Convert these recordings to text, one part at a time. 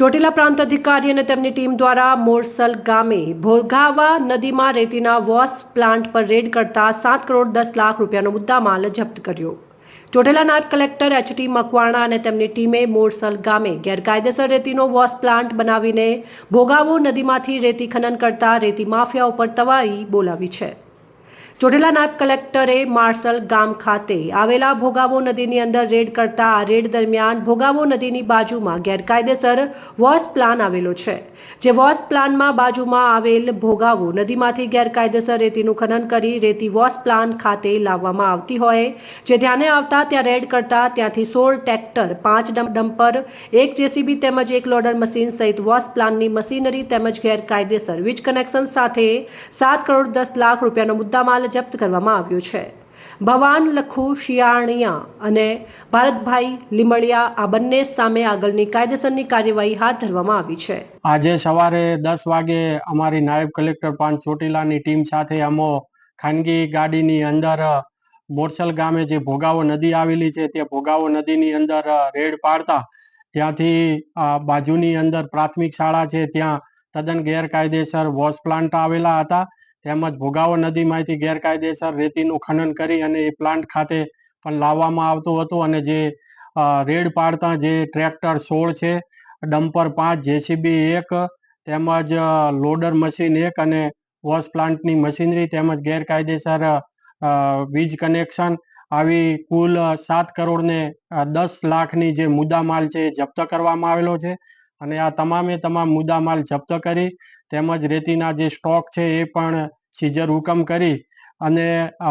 ચોટીલા પ્રાંત અધિકારી અને તેમની ટીમ દ્વારા મોરસલ ગામે ભોગાવા નદીમાં રેતીના વોશ પ્લાન્ટ પર રેડ કરતા સાત કરોડ દસ લાખ રૂપિયાનો મુદ્દામાલ જપ્ત કર્યો. ચોટીલા નાયબ કલેક્ટર એચટી મકવાણા અને તેમની ટીમે મોરસલ ગામે ગેરકાયદેસર રેતીનો વોશ પ્લાન્ટ બનાવીને ભોગાવો નદીમાંથી રેતી ખનન કરતા રેતી માફિયા ઉપર તવાઈ બોલાવી છે. ચોટીલા નાયબ કલેક્ટરે માર્શલ ગામ ખાતે આવેલા ભોગાવો નદીની અંદર રેડ કરતા આ રેડ દરમિયાન ભોગાવો નદીની બાજુમાં ગેરકાયદેસર વોશ પ્લાન આવેલો છે. જે વોશ પ્લાનમાં બાજુમાં આવેલ ભોગાવો નદીમાંથી ગેરકાયદેસર રેતીનું ખનન કરી રેતી વોશ પ્લાન ખાતે લાવવામાં આવતી હોય. જે ધ્યાને આવતા ત્યાં રેડ કરતા ત્યાંથી સોળ ટ્રેક્ટર પાંચ ડમ- ડમ્પર, એક જેસીબી તેમજ એક લોડર મશીન સહિત વોશ પ્લાનની મશીનરી તેમજ ગેરકાયદેસર વીજ કનેક્શન સાથે સાત કરોડ દસ લાખ રૂપિયાનો મુદ્દામાલ જપ્ત કરવામાં આવ્યો છે. ભવાન લખુ શિયાણિયા અને ભારતભાઈ લીમડિયા આ બંને સામે આગળની કાયદેસરની કાર્યવાહી હાથ ધરવામાં આવી છે. આજે સવારે દસ વાગે અમારી નાયબ કલેક્ટર પાંચ ચોટીલાની ટીમ સાથે અમો ખાનગી ગાડીની અંદર બોરસલ ગામે જે ભોગાવો નદી આવેલી છે, તે ભોગાવો નદીની અંદર રેડ પાડતા ત્યાંથી બાજુની અંદર પ્રાથમિક શાળા છે, ત્યાં તદ્દન ગેરકાયદેસર વોશ પ્લાન્ટ આવેલા હતા. તેમજ ભોગાવો નદીમાંથી ગેરકાયદેસર રેતીનું ખનન કરી અને એ પ્લાન્ટ ખાતે પણ લાવવામાં આવતું હતું અને જે રેડ પાડતા જે ટ્રેક્ટર સોળ છે, ડમ્પર પાંચ, જેસીબી એક, તેમજ લોડર મશીન એક અને વોશ પ્લાન્ટની મશીનરી તેમજ ગેરકાયદેસર વીજ કનેક્શન આવી કુલ સાત કરોડ ને દસ લાખની જે મુદ્દામાલ છે જપ્ત કરવામાં આવેલો છે. અને આ તમામે તમામ મુદ્દામાલ જપ્ત કરી તેમજ રેતીના જે સ્ટોક છે એ પણ સીઝર હુકમ કરી અને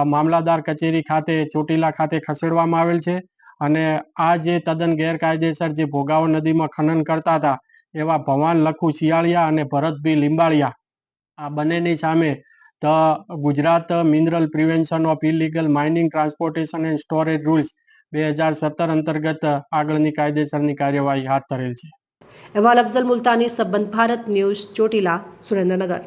મામલાદાર કચેરી ખાતે ચોટીલા ખાતે ખસેડવામાં આવેલ છે અને આ જે તદ્દન ગેરકાયદેસર જે ભોગાવો નદીમાં ખનન કરતા હતા એવા ભવાન લખુ શિયાળિયા અને ભરતભી લીંબાળિયા આ બંનેની સામે the Gujarat mineral prevention of illegal mining transportation and storage rules બે હજાર સત્તર અંતર્ગત આગળની કાયદેસરની કાર્યવાહી હાથ ધરેલ છે. અહેવાલ અફઝલ મુલતાની સંબંધ ભારત ન્યૂઝ ચોટીલા સુરેન્દ્રનગર